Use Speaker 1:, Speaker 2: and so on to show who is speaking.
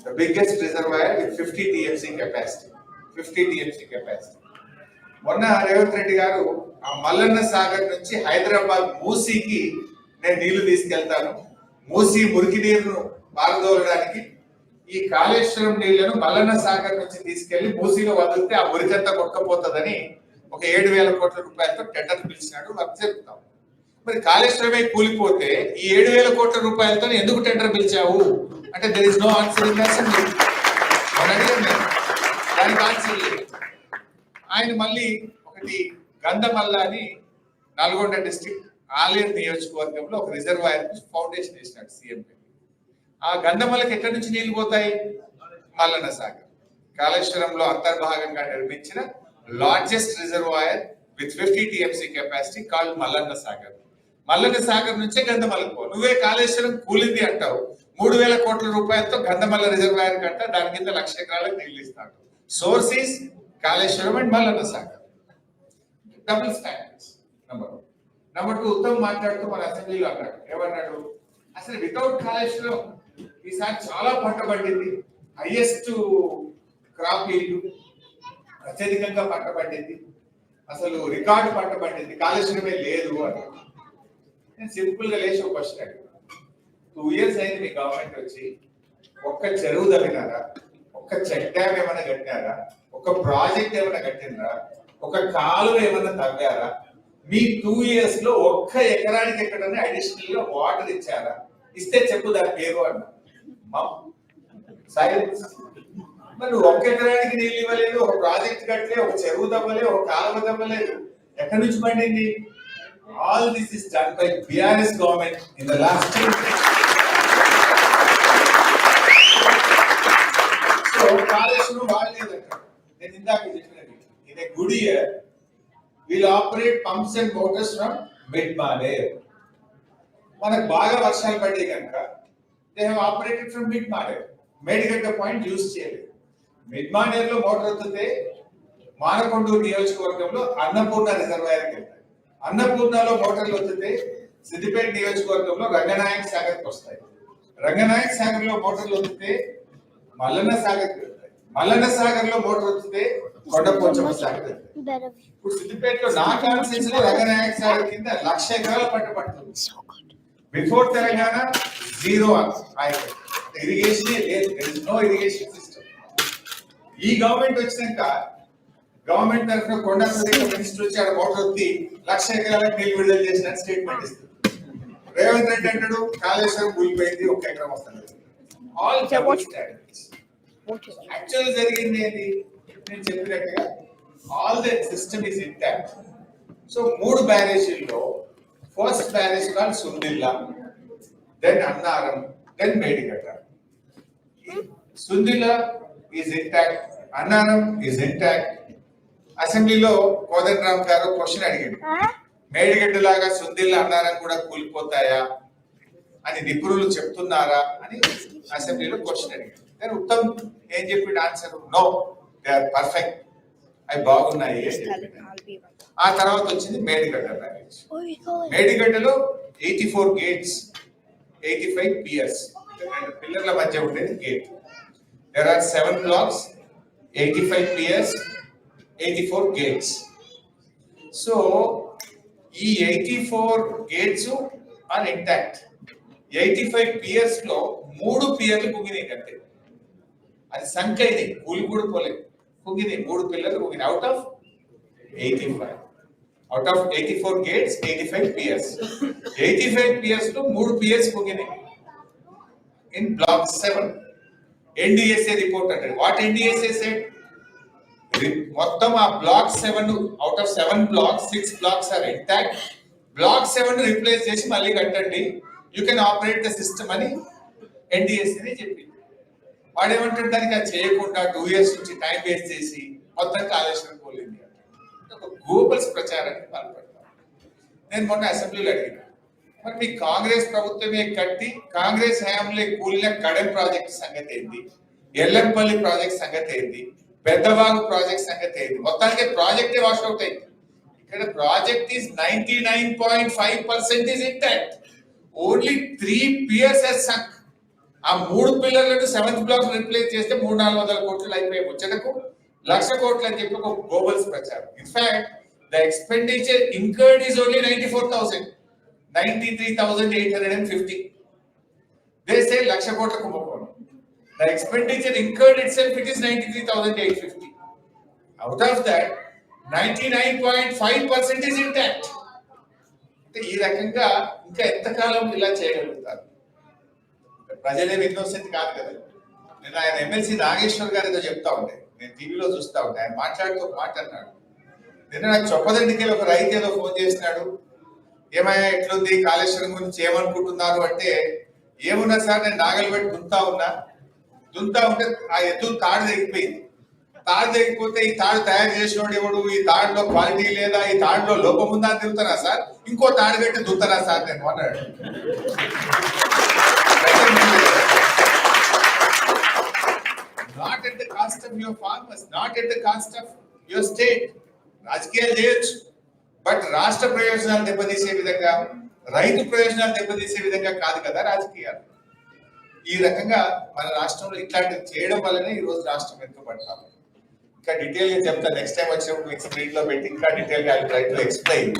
Speaker 1: the biggest reservoir with 50 TMC capacity. 50 TMC capacity. మొన్న రేవంత్ రెడ్డి గారు ఆ మల్లన్న సాగర్ నుంచి హైదరాబాద్ మూసీకి నేను నీళ్ళు తీసుకెళ్తాను మూసీ మురికి నీరును పారదోలడానికి ఈ కాళేశ్వరం నీళ్ళను మల్లన్న సాగర్ నుంచి తీసుకెళ్ళి మూసీలో వదిలితే ఆ మురికంతా కొట్టుకపోతుందని ఒక ఏడు వేల కోట్ల రూపాయలతో టెండర్ పిలిచినాడు వర్క్ జరుపుతాం మరి కాళేశ్వరమే కూలిపోతే ఈ ఏడు వేల కోట్ల రూపాయలతో ఎందుకు టెండర్ పిలిచావు అంటే there is no answer in assembly దానికి ఆన్సర్ లేదు ఆయన మళ్ళీ ఒకటి గంధమల్ల అని నల్గొండ డిస్ట్రిక్ట్ ఆలేరు నియోజకవర్గంలో ఒక రిజర్వాయర్ ఫౌండేషన్ వేసినాడు సీఎం ఆ గంధమల్లకి ఎక్కడి నుంచి నీళ్ళు పోతాయి? మల్లన సాగర్ కాళేశ్వరంలో అంతర్భాగంగా నిర్మించిన largest reservoir with fifty TMC capacity called Mallanna Sagar Mallanna Sagar నుంచే గంధమల్లకు పో. నువ్వే కాళేశ్వరం కూలింది అంటావు. మూడు వేల కోట్ల రూపాయలతో గంధమల్ల రిజర్వాయర్ కట్ట దాని కింద లక్ష ఎకరాలకు నీళ్ళు ఇస్తాడు. Sources Kaleshwaram and Mallanna Sagar. Double standards number one number two Uttam మాట్లాడుతూ మన అసెంబ్లీలో అన్నాడు. ఏమన్నాడు? అసలు వితౌట్ కాళేశ్వరం ఈసారి చాలా పంట పండింది. హైయెస్ట్ క్రాప్ ఇల్లు అత్యధికంగా పంట పండింది. అసలు రికార్డు పంట పండింది. కాళేశ్వరమే లేదు అని నేను సింపుల్గా లేచి ఒక క్వశ్చన్ అడిగాను. టూ ఇయర్స్ అయింది మీ గవర్నమెంట్ వచ్చి. ఒక్క చెరువు తవ్వినారా? ఒక్క చెక్ డ్యామ్ ఏమైనా కట్టారా ఒక ప్రాజెక్ట్ ఏమైనా కట్టినారా ఒక కాలువ ఏమైనా తవ్వారా? మీ టూ ఇయర్స్లో ఒక్క ఎకరానికి ఎక్కడైనా అడిషనల్గా వాటర్ ఇచ్చారా? ఇస్తే చెప్పు దాని పేరు అన్న. సైలెన్స్ మరి ఒక్క ఎకరానికి నీళ్ళు ఇవ్వలేదు ఒక ప్రాజెక్ట్ కట్టలే ఒక చెరువు తవ్వలే ఒక కాలువ తవ్వలేదు. ఎక్కడి నుంచి పండింది? All this is done by BRS government in the last so Kaleshwaram వాడలేదంట నేను ఇందాక చెప్పినది Goodyear will operate year and operate from mid-Maner. మనకు బాగా వర్షాలు పడ్డాయి కనుక they have operated from mid Maner Medigadda point use చేయలేదు. మిడ్ మానేర్లో మోటార్ వస్తుంటే మానకొండూరు నియోజకవర్గంలో అన్నపూర్ణ రిజర్వాయర్కి వెళ్తాయి. అన్నపూర్ణలో మోటార్లు వస్తే సిద్దిపేట నియోజకవర్గంలో రంగనాయక సాగర్కి వస్తాయి. రంగనాయక సాగర్లో మోటార్లు వస్తే మల్లన్న సాగర్కి మల్లన్న సాగర్లో మోటార్ వస్తుంటే కొండపోచమ్మ సాగర్ వెళ్తాయి ఇప్పుడు సిద్దిపేటలో నా కాన్స్టిట్యూన్సీ లో రంగనాయక సాగర్ కింద లక్ష ఎకరాల పంట పడుతుంది. బిఫోర్ తెలంగాణ జీరో ఇరిగేషన్ లేదు. నో ఇరిగేషన్ సిస్టమ్ ఈ గవర్నమెంట్ వచ్చినాక గవర్నమెంట్ తరఫున కొండ మినిస్టర్ వచ్చి ఆడ మోటార్ వచ్చి లక్ష ఎకరాలకు నీళ్ళు విడుదల చేసిన స్టేట్మెంట్ ఇస్తుంది. రేవంత్ రెడ్డి అంటాడు కాళేశ్వరం కూలిపోయింది ఒక ఎకరం వస్తుంది ఆల్ యాక్చువల్ జరిగింది ఏంటి? నేను చెప్పినట్టుగా all the system is intact so మూడు బ్యారేజీల్లో first barrage call Sundilla then Annaram then Medigadda Sundilla is intact Annaram is intact అసెంబ్లీలో కోదండరామ్ గారు క్వశ్చన్ అడిగాడు. మేడిగడ్డ లాగా సుందిల్లా అన్నారం కూడా కూలిపోతాయా? అని నిపుణులు చెప్తున్నారా అని అసెంబ్లీలో క్వశ్చన్ అడిగాడు. నేను ఉత్తమ్ ఏం చెప్పిండు answer no they are perfect అవి బాగున్నాయి. ఆ తర్వాత వచ్చింది Medigadda barrage మేడిగడ్డలో eighty four gates eighty five piers రెండు పిల్లర్ల మధ్య ఉండేది gate there are seven blocks eighty five piers eighty four gates so ఈ eighty four gates are intact eighty five పియర్స్లో మూడు పియర్లు కుగినాయి కంటే అది సంఖ్య ఇది. కూలి కూడా పోలేదు. కుగినాయి మూడు పిల్లలు కుగినాయి out of eighty five out of eighty four gates eighty five piers eighty five పియర్స్లో మూడు piers కుగినాయి in block seven NDSA report అంటే వాట్ ఎన్డిఎస్ఏ సెట్ మొత్తం ఆ block seven out of seven blocks six blocks are intact block seven replace చేసి మళ్ళీ కట్టండి. You can operate the system అని NDSA చెప్పింది. వాడు ఏమంటాడు దానికి అది చేయకుండా టూ ఇయర్స్ నుంచి టైం వేస్ట్ చేసి మొత్తం కాళేశ్వరం పోలింది ఒక గోబల్స్ ప్రచారానికి పాల్పడతాం నేను మొన్న అసెంబ్లీలో అడిగిన మరి మీ కాంగ్రెస్ ప్రభుత్వమే కట్టి కాంగ్రెస్ హయాంలో కూలిన కడెం ప్రాజెక్ట్ సంగతి ఏంది? ఎల్లంపల్లి ప్రాజెక్ట్ సంగతి ఏంది? పెద్దవాగు ప్రాజెక్ట్ సంగతి ఏంది? మొత్తానికి ప్రాజెక్టే వాష్ అవుట్ అయింది. ఇక్కడ project is ninety nine point five percent is intact. Only three piers has sunk ఆ మూడు పిల్లర్లను సెవెంత్ బ్లాక్ రిప్లేస్ చేస్తే మూడు నాలుగు వందల కోట్లు అయిపోయి ముచ్చటకు. లక్ష కోట్లు అని చెప్పి ఒక గ్లోబల్స్ ప్రచారం. In fact the expenditure incurred is only ninety four thousand ninety three thousand eight hundred and fifty they say lakh crore కుంభకోణం. The expenditure incurred itself it is ninety three thousand eight fifty out of that ninety nine point five percent is intact అంటే ఈ రకంగా ఇంకా ఎంతకాలం ఇలా చేయగలుగుతారు? ప్రజలేమి వస్తుంది కాదు కదా. నేను ఆయన ఎమ్మెల్సీ నాగేశ్వర్ గారు ఏదో చెప్తా ఉండే. నేను టీవీలో చూస్తా ఉండే. ఆయన మాట్లాడుతూ మాట్లాడినాడు నిన్న నాకు చొప్పదండికి ఒక రైతు ఏదో ఫోన్ చేసినాడు. ఏమయ్యా ఎట్లుంది? కాళేశ్వరం గురించి ఏమనుకుంటున్నారు అంటే ఏమున్నా సార్ నేను నాగలు పెట్టి దుంతా ఉన్నా. దుంతా ఉంటే ఆ ఎద్దు తాడు తెగిపోయింది. తాడు తెగిపోతే ఈ తాడు తయారు చేసినోడు ఎవడు? ఈ తాడులో క్వాలిటీ లేదా? ఈ తాడులో లోపం ఉందా అని తిరుగుతారా సార్? ఇంకో తాడు పెట్టి దుంతరా సార్? నేను అన్నాడు. Not at the cost of your farmers not at the cost of your state రాజకీయాలు చేయొచ్చు. బట్ రాష్ట్ర ప్రయోజనాలు దెబ్బతీసే విధంగా రైతు ప్రయోజనాలు దెబ్బతీసే విధంగా కాదు కదా రాజకీయాలు. ఈ రకంగా మన రాష్ట్రంలో ఇట్లాంటివి చేయడం వల్లనే ఈ రోజు రాష్ట్రం వెనుకబడతాం. ఇంకా డీటెయిల్గా చెప్తా. నెక్స్ట్ టైం వచ్చినప్పుడు మీకు స్క్రీన్లో పెట్టి ఇంకా డీటెయిల్గా ట్రై టు ఎక్స్ప్లెయిన్